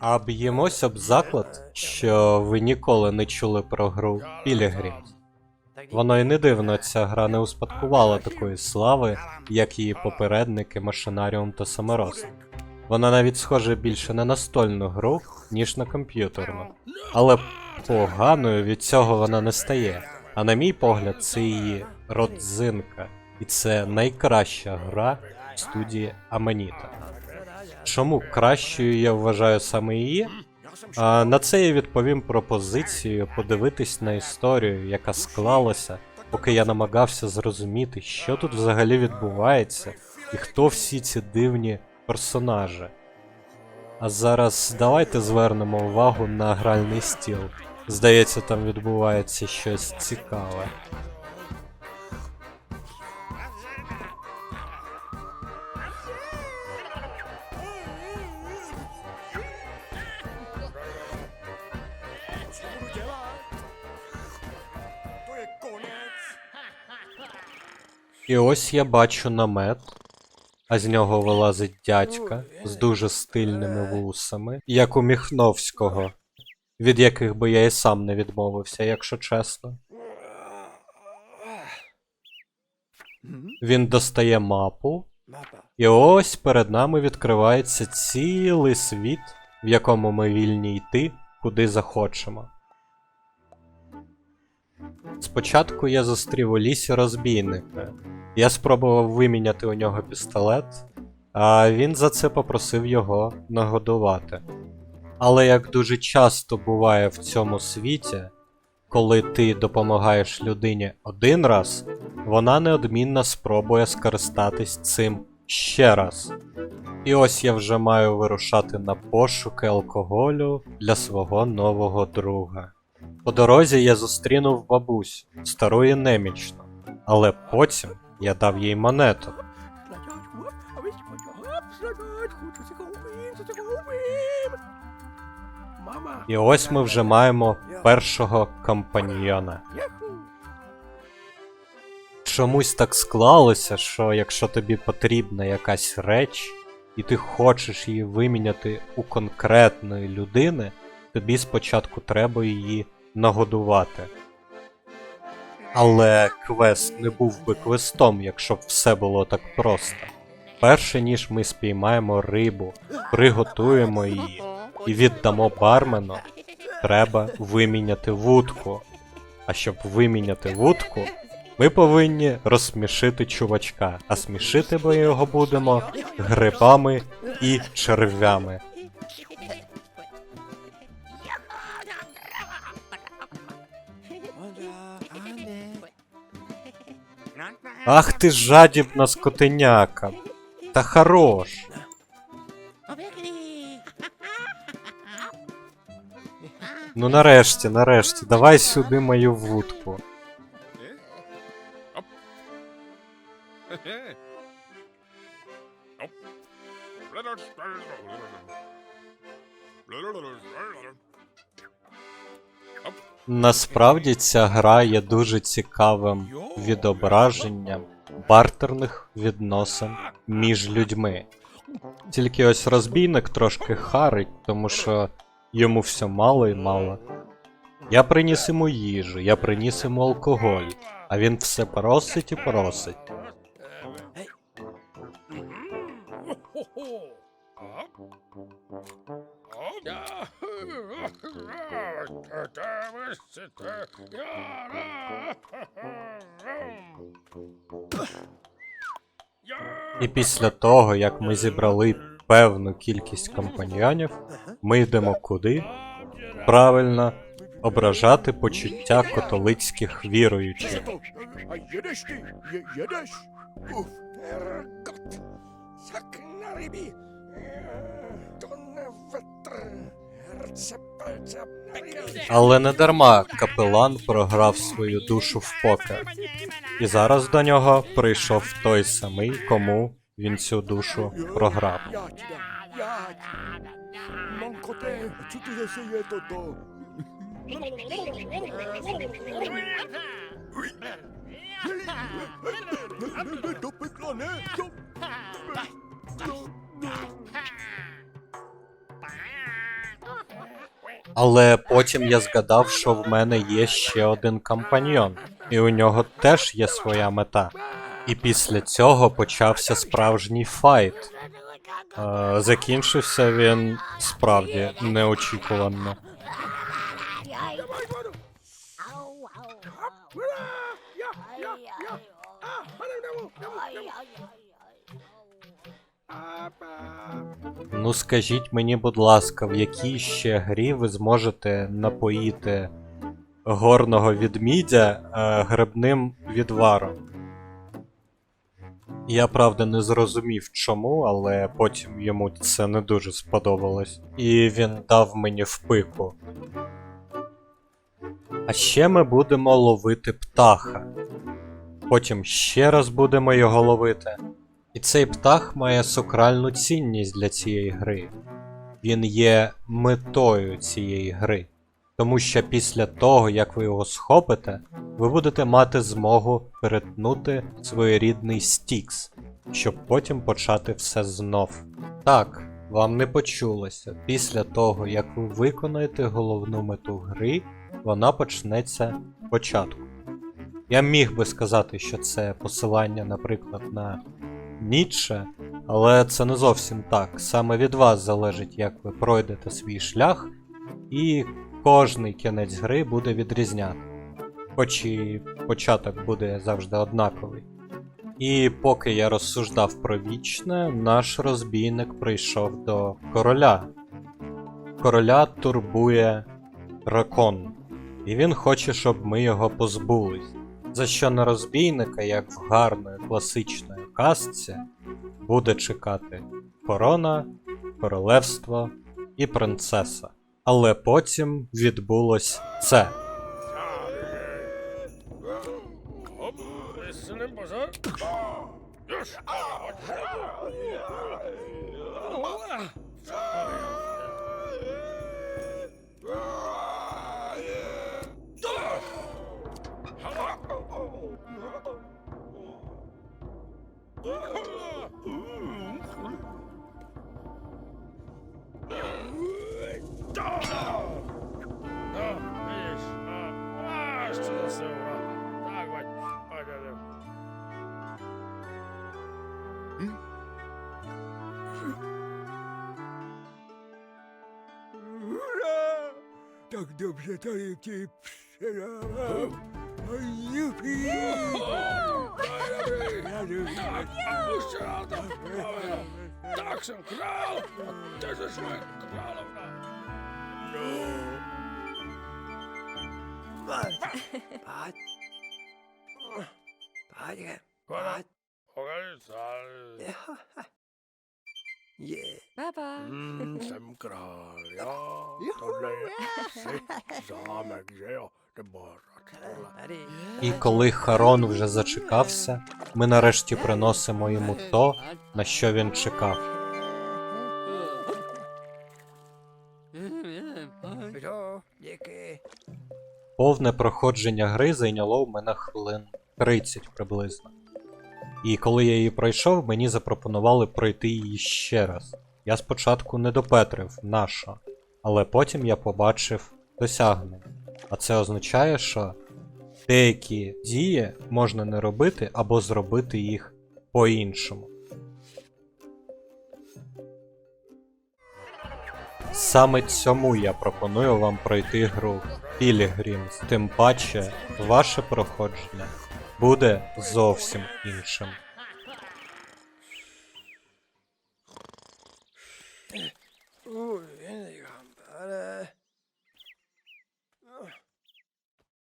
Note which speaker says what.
Speaker 1: А б'ємось об заклад, що ви ніколи не чули про гру Пілігрімс. Воно й не дивно, ця гра не успадкувала такої слави, як її попередники Машинаріум та Саморост. Вона навіть схожа більше на настольну гру, ніж на комп'ютерну. Але поганою від цього вона не стає. А на мій погляд, це її родзинка. І це найкраща гра в студії Аманіта. Чому кращою я вважаю саме її? А на це я відповім пропозицією подивитись на історію, яка склалася, поки я намагався зрозуміти, що тут взагалі відбувається і хто всі ці дивні персонажі. А зараз давайте звернемо увагу на гральний стіл. Здається, там відбувається щось цікаве. І ось я бачу намет, а з нього вилазить дядька з дуже стильними вусами, як у Міхновського, від яких би я і сам не відмовився, якщо чесно. Він достає мапу, і ось перед нами відкривається цілий світ, в якому ми вільні йти, куди захочемо. Спочатку я зустрів у лісі розбійника. Я спробував виміняти у нього пістолет, а він за це попросив його нагодувати. Але як дуже часто буває в цьому світі, коли ти допомагаєш людині один раз, вона неодмінно спробує скористатись цим ще раз. І ось я вже маю вирушати на пошуки алкоголю для свого нового друга. По дорозі я зустрінув бабусь, стару і немічну, але потім я дав їй монету. І ось ми вже маємо першого компаньйона. Чомусь так склалося, що якщо тобі потрібна якась реч, і ти хочеш її виміняти у конкретної людини, тобі спочатку треба її нагодувати. Але квест не був би квестом, якщо б все було так просто. Перше ніж ми спіймаємо рибу, приготуємо її і віддамо бармену, треба виміняти вудку. А щоб виміняти вудку, ми повинні розсмішити чувачка, а смішити ми його будемо грибами і черв'ями. Ах ти жадібна скотиняка. Та хорош. Ну нарешті, нарешті, давай сюди мою вудку. Насправді ця гра є дуже цікавим відображенням бартерних відносин між людьми. Тільки ось розбійник трошки харить, тому що йому все мало і мало. Я приніс йому їжу, я приніс йому алкоголь, а він все просить і просить. І після того, як ми зібрали певну кількість компаньйонів, ми йдемо куди? Правильно, ображати почуття католицьких віруючих. Але не дарма капелан програв свою душу в покер. І зараз до нього прийшов той самий, кому він цю душу програв. Але потім я згадав, що в мене є ще один компаньйон, і у нього теж є своя мета. І після цього почався справжній файт. Е, закінчився він справді неочікувано. Ну скажіть мені, будь ласка, в якій ще грі ви зможете напоїти горного відмідя е, грибним відваром? Я правда не зрозумів чому, але потім йому це не дуже сподобалось. І він дав мені впику. А ще ми будемо ловити птаха. Потім ще раз будемо його ловити. І цей птах має сакральну цінність для цієї гри. Він є метою цієї гри. Тому що після того, як ви його схопите, ви будете мати змогу перетнути своєрідний стікс, щоб потім почати все знов. Так, вам не почулося. Після того, як ви виконаєте головну мету гри, вона почнеться спочатку. Я міг би сказати, що це посилання, наприклад, на Ніцше, але це не зовсім так. Саме від вас залежить, як ви пройдете свій шлях, і кожний кінець гри буде відрізняти. Хоч і початок буде завжди однаковий. І поки я розсуждав про вічне, наш розбійник прийшов до короля. Короля турбує ракон, і він хоче, щоб ми його позбулись. За що на розбійника, як в гарної класичної казці, буде чекати корона, королевство і принцеса. Але потім відбулось це.
Speaker 2: jeszcze nasyła. Tak, panie.
Speaker 3: Ura! Tak dobrze tajemnicy strzelałam. Oj, jupi!
Speaker 2: Puszczę lata! Tak, jestem król! Ty
Speaker 3: jesteś
Speaker 2: moim
Speaker 3: królem!
Speaker 2: No!
Speaker 3: Je.
Speaker 4: Papa.
Speaker 2: mm, jsem král, jo, tohle je asi zámek, že jo, nebo.
Speaker 1: І коли Харон вже зачекався, ми нарешті приносимо йому то, на що він чекав. Повне проходження гри зайняло в мене хвилин 30 приблизно. І коли я її пройшов, мені запропонували пройти її ще раз. Я спочатку не допетрив нащо, але потім я побачив досягнення. А це означає, що деякі дії можна не робити або зробити їх по-іншому. Саме цьому я пропоную вам пройти гру Pilgrims, тим паче ваше проходження буде зовсім іншим.
Speaker 3: Ой, він.